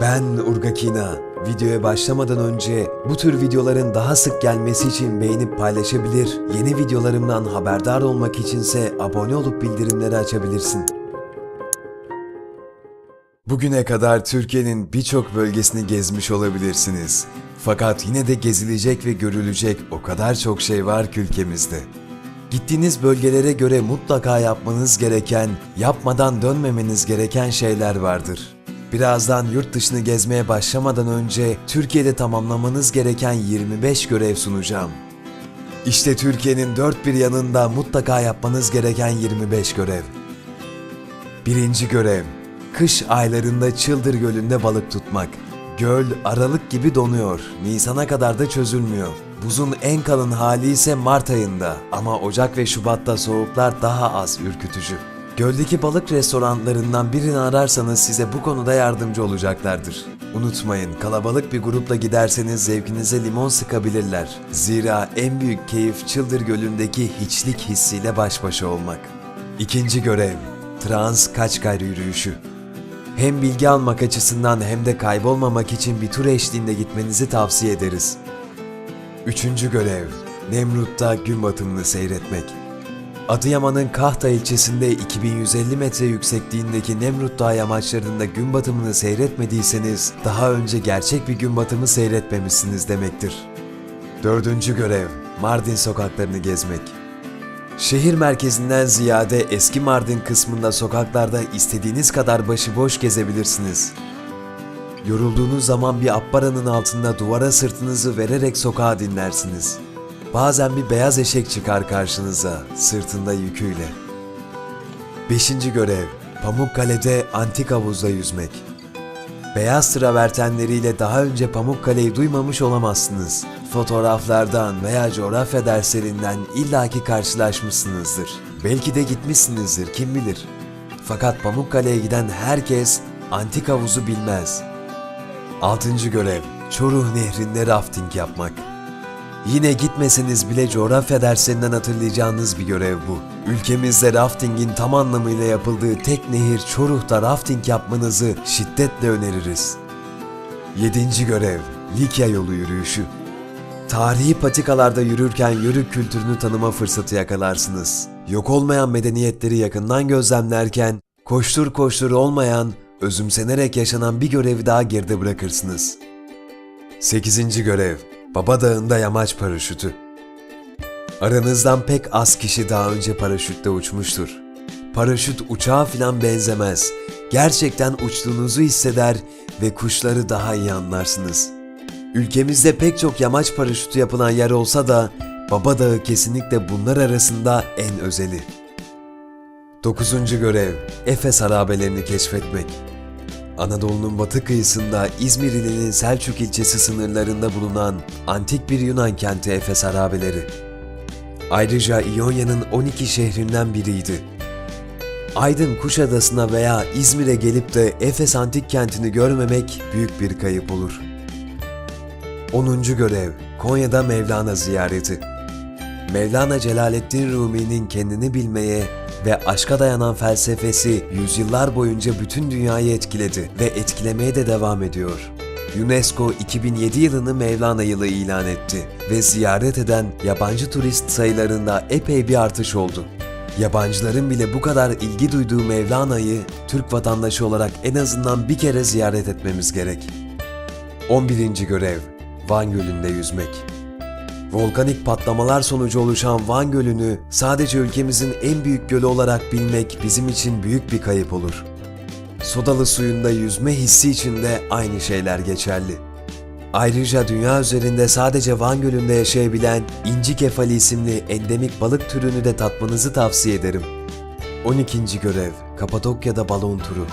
Ben Urgakina. Videoya başlamadan önce bu tür videoların daha sık gelmesi için beğenip paylaşabilir, yeni videolarımdan haberdar olmak içinse abone olup bildirimleri açabilirsin. Bugüne kadar Türkiye'nin birçok bölgesini gezmiş olabilirsiniz. Fakat yine de gezilecek ve görülecek o kadar çok şey var ki ülkemizde. Gittiğiniz bölgelere göre mutlaka yapmanız gereken, yapmadan dönmemeniz gereken şeyler vardır. Birazdan yurt dışını gezmeye başlamadan önce Türkiye'de tamamlamanız gereken 25 görev sunacağım. İşte Türkiye'nin dört bir yanında mutlaka yapmanız gereken 25 görev. Birinci görev, kış aylarında Çıldır Gölü'nde balık tutmak. Göl Aralık gibi donuyor, Nisan'a kadar da çözülmüyor. Buzun en kalın hali ise Mart ayında ama Ocak ve Şubat'ta soğuklar daha az ürkütücü. Göldeki balık restoranlarından birini ararsanız size bu konuda yardımcı olacaklardır. Unutmayın kalabalık bir grupla giderseniz zevkinize limon sıkabilirler. Zira en büyük keyif Çıldır Gölü'ndeki hiçlik hissiyle baş başa olmak. İkinci görev, Trans Kaçkay yürüyüşü. Hem bilgi almak açısından hem de kaybolmamak için bir tur eşliğinde gitmenizi tavsiye ederiz. Üçüncü görev, Nemrut'ta gün batımını seyretmek. Adıyaman'ın Kahta ilçesinde 2150 metre yüksekliğindeki Nemrut Dağı yamaçlarında gün batımını seyretmediyseniz daha önce gerçek bir gün batımı seyretmemişsiniz demektir. Dördüncü görev, Mardin sokaklarını gezmek. Şehir merkezinden ziyade eski Mardin kısmında sokaklarda istediğiniz kadar başıboş gezebilirsiniz. Yorulduğunuz zaman bir apparanın altında duvara sırtınızı vererek sokağa dinlersiniz. Bazen bir beyaz eşek çıkar karşınıza, sırtında yüküyle. Beşinci görev, Pamukkale'de antik havuzda yüzmek. Beyaz travertenleriyle daha önce Pamukkale'yi duymamış olamazsınız. Fotoğraflardan veya coğrafya derslerinden illaki karşılaşmışsınızdır. Belki de gitmişsinizdir, kim bilir. Fakat Pamukkale'ye giden herkes antik havuzu bilmez. Altıncı görev, Çoruh Nehri'nde rafting yapmak. Yine gitmeseniz bile coğrafya derslerinden hatırlayacağınız bir görev bu. Ülkemizde raftingin tam anlamıyla yapıldığı tek nehir Çoruh'ta rafting yapmanızı şiddetle öneririz. Yedinci görev, Likya yolu yürüyüşü. Tarihi patikalarda yürürken yörük kültürünü tanıma fırsatı yakalarsınız. Yok olmayan medeniyetleri yakından gözlemlerken, koştur koştur olmayan, özümsenerek yaşanan bir görevi daha geride bırakırsınız. 8. görev Baba Dağı'nda yamaç paraşütü. Aranızdan pek az kişi daha önce paraşütle uçmuştur. Paraşüt uçağa filan benzemez. Gerçekten uçtuğunuzu hisseder ve kuşları daha iyi anlarsınız. Ülkemizde pek çok yamaç paraşütü yapılan yer olsa da Baba Dağı kesinlikle bunlar arasında en özeli. 9. görev Efes harabelerini keşfetmek. Anadolu'nun batı kıyısında İzmir ilinin Selçuk ilçesi sınırlarında bulunan antik bir Yunan kenti Efes harabeleri. Ayrıca İonya'nın 12 şehrinden biriydi. Aydın Kuşadası'na veya İzmir'e gelip de Efes antik kentini görmemek büyük bir kayıp olur. 10. görev Konya'da Mevlana ziyareti. Mevlana Celaleddin Rumi'nin kendini bilmeye ve aşka dayanan felsefesi yüzyıllar boyunca bütün dünyayı etkiledi ve etkilemeye de devam ediyor. UNESCO 2007 yılını Mevlana yılı ilan etti ve ziyaret eden yabancı turist sayılarında epey bir artış oldu. Yabancıların bile bu kadar ilgi duyduğu Mevlana'yı Türk vatandaşı olarak en azından bir kere ziyaret etmemiz gerek. 11. görev Van Gölü'nde yüzmek. Volkanik patlamalar sonucu oluşan Van Gölü'nü sadece ülkemizin en büyük gölü olarak bilmek bizim için büyük bir kayıp olur. Sodalı suyunda yüzme hissi için de aynı şeyler geçerli. Ayrıca dünya üzerinde sadece Van Gölü'nde yaşayabilen inci kefali isimli endemik balık türünü de tatmanızı tavsiye ederim. 12. görev Kapadokya'da balon turu.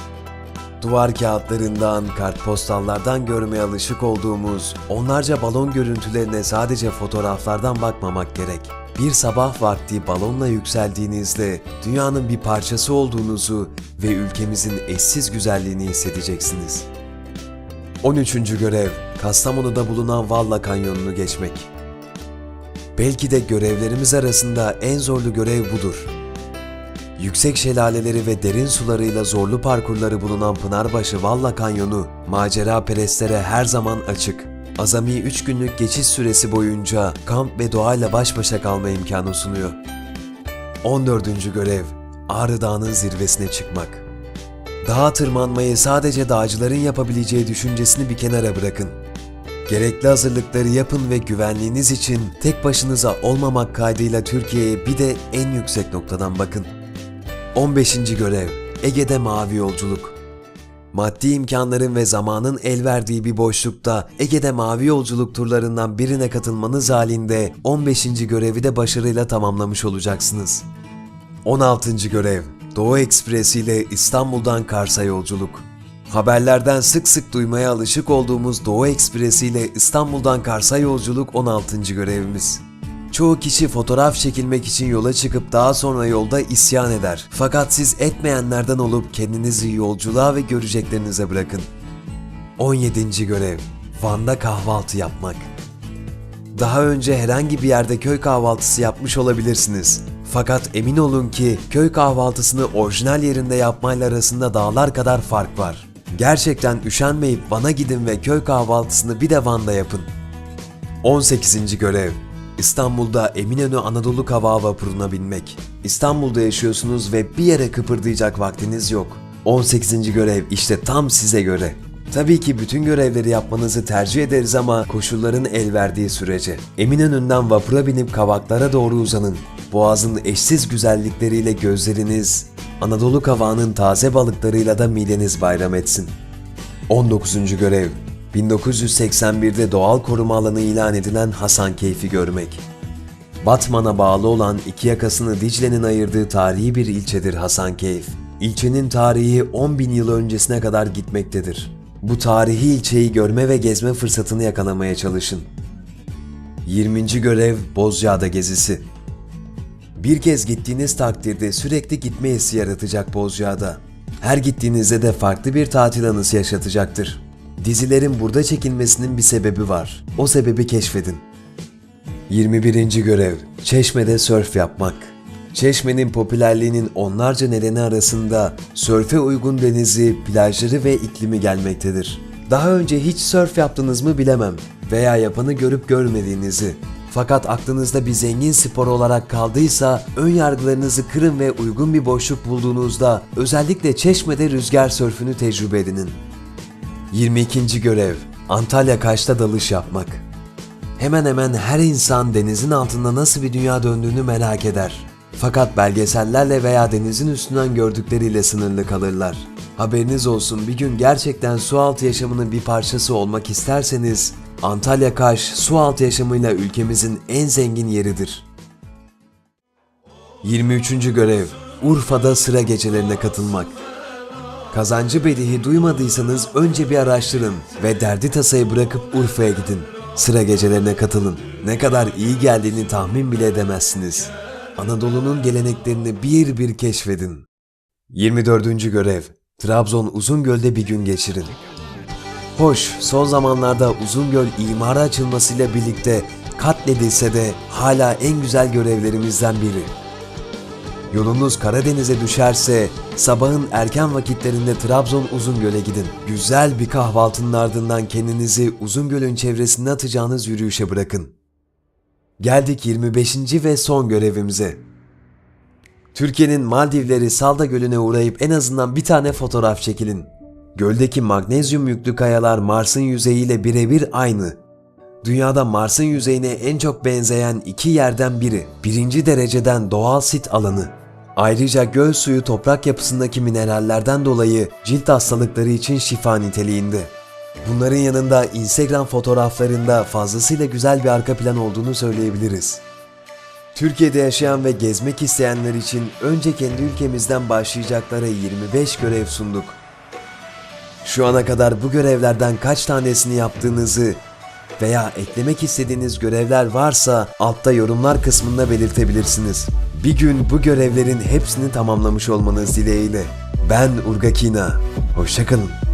Duvar kağıtlarından, kartpostallardan görmeye alışık olduğumuz onlarca balon görüntülerine sadece fotoğraflardan bakmamak gerek. Bir sabah vakti balonla yükseldiğinizde dünyanın bir parçası olduğunuzu ve ülkemizin eşsiz güzelliğini hissedeceksiniz. 13. görev Kastamonu'da bulunan Valla Kanyonu'nu geçmek. Belki de görevlerimiz arasında en zorlu görev budur. Yüksek şelaleleri ve derin sularıyla zorlu parkurları bulunan Pınarbaşı Valla Kanyonu, macera perestlere her zaman açık. Azami 3 günlük geçiş süresi boyunca kamp ve doğayla baş başa kalma imkanı sunuyor. 14. görev, Ağrı Dağı'nın zirvesine çıkmak. Dağa tırmanmayı sadece dağcıların yapabileceği düşüncesini bir kenara bırakın. Gerekli hazırlıkları yapın ve güvenliğiniz için tek başınıza olmamak kaydıyla Türkiye'ye bir de en yüksek noktadan bakın. 15. görev Ege'de mavi yolculuk. Maddi imkanların ve zamanın el verdiği bir boşlukta Ege'de mavi yolculuk turlarından birine katılmanız halinde 15. görevi de başarıyla tamamlamış olacaksınız. 16. görev Doğu Ekspresi ile İstanbul'dan Kars'a yolculuk. Haberlerden sık sık duymaya alışık olduğumuz Doğu Ekspresi ile İstanbul'dan Kars'a yolculuk 16. görevimiz. Çoğu kişi fotoğraf çekilmek için yola çıkıp daha sonra yolda isyan eder. Fakat siz etmeyenlerden olup kendinizi yolculuğa ve göreceklerinize bırakın. 17. görev Van'da kahvaltı yapmak. Daha önce herhangi bir yerde köy kahvaltısı yapmış olabilirsiniz. Fakat emin olun ki köy kahvaltısını orijinal yerinde yapmayla arasında dağlar kadar fark var. Gerçekten üşenmeyip Van'a gidin ve köy kahvaltısını bir de Van'da yapın. 18. görev İstanbul'da Eminönü Anadolu Hava Vapuru'na binmek. İstanbul'da yaşıyorsunuz ve bir yere kıpırdayacak vaktiniz yok. 18. görev işte tam size göre. Tabii ki bütün görevleri yapmanızı tercih ederiz ama koşulların el verdiği sürece. Eminönü'nden vapura binip kavaklara doğru uzanın. Boğazın eşsiz güzellikleriyle gözleriniz, Anadolu kavağının taze balıklarıyla da mideniz bayram etsin. 19. görev 1981'de doğal koruma alanı ilan edilen Hasankeyf'i görmek. Batman'a bağlı olan iki yakasını Dicle'nin ayırdığı tarihi bir ilçedir Hasankeyf. İlçenin tarihi 10 bin yıl öncesine kadar gitmektedir. Bu tarihi ilçeyi görme ve gezme fırsatını yakalamaya çalışın. 20. görev Bozcaada gezisi. Bir kez gittiğiniz takdirde sürekli gitme hissi yaratacak Bozcaada. Her gittiğinizde de farklı bir tatil anısı yaşatacaktır. Dizilerin burada çekilmesinin bir sebebi var. O sebebi keşfedin. 21. görev Çeşme'de sörf yapmak. Çeşme'nin popülerliğinin onlarca nedeni arasında sörfe uygun denizi, plajları ve iklimi gelmektedir. Daha önce hiç sörf yaptınız mı bilemem veya yapanı görüp görmediğinizi. Fakat aklınızda bir zengin spor olarak kaldıysa ön yargılarınızı kırın ve uygun bir boşluk bulduğunuzda özellikle Çeşme'de rüzgar sörfünü tecrübe edinin. 22. görev Antalya Kaş'ta dalış yapmak. Hemen hemen her insan denizin altında nasıl bir dünya döndüğünü merak eder. Fakat belgesellerle veya denizin üstünden gördükleriyle sınırlı kalırlar. Haberiniz olsun bir gün gerçekten sualtı yaşamının bir parçası olmak isterseniz Antalya Kaş sualtı yaşamıyla ülkemizin en zengin yeridir. 23. görev Urfa'da sıra gecelerine katılmak. Kazancı Bedihi duymadıysanız önce bir araştırın ve derdi tasayı bırakıp Urfa'ya gidin. Sıra gecelerine katılın. Ne kadar iyi geldiğini tahmin bile edemezsiniz. Anadolu'nun geleneklerini bir bir keşfedin. 24. görev Trabzon Uzungöl'de bir gün geçirin. Hoş, son zamanlarda Uzungöl imara açılmasıyla birlikte katledilse de hala en güzel görevlerimizden biri. Yolunuz Karadeniz'e düşerse sabahın erken vakitlerinde Trabzon Uzungöl'e gidin. Güzel bir kahvaltının ardından kendinizi Uzungöl'ün çevresine atacağınız yürüyüşe bırakın. Geldik 25. ve son görevimize. Türkiye'nin Maldivleri Salda Gölü'ne uğrayıp en azından bir tane fotoğraf çekilin. Göldeki magnezyum yüklü kayalar Mars'ın yüzeyiyle birebir aynı. Dünyada Mars'ın yüzeyine en çok benzeyen iki yerden biri. Birinci dereceden doğal sit alanı. Ayrıca göl suyu toprak yapısındaki minerallerden dolayı cilt hastalıkları için şifa niteliğinde. Bunların yanında Instagram fotoğraflarında fazlasıyla güzel bir arka plan olduğunu söyleyebiliriz. Türkiye'de yaşayan ve gezmek isteyenler için önce kendi ülkemizden başlayacaklara 25 görev sunduk. Şu ana kadar bu görevlerden kaç tanesini yaptığınızı veya eklemek istediğiniz görevler varsa altta yorumlar kısmında belirtebilirsiniz. Bir gün bu görevlerin hepsini tamamlamış olmanız dileğiyle. Ben Urgakina. Hoşçakalın.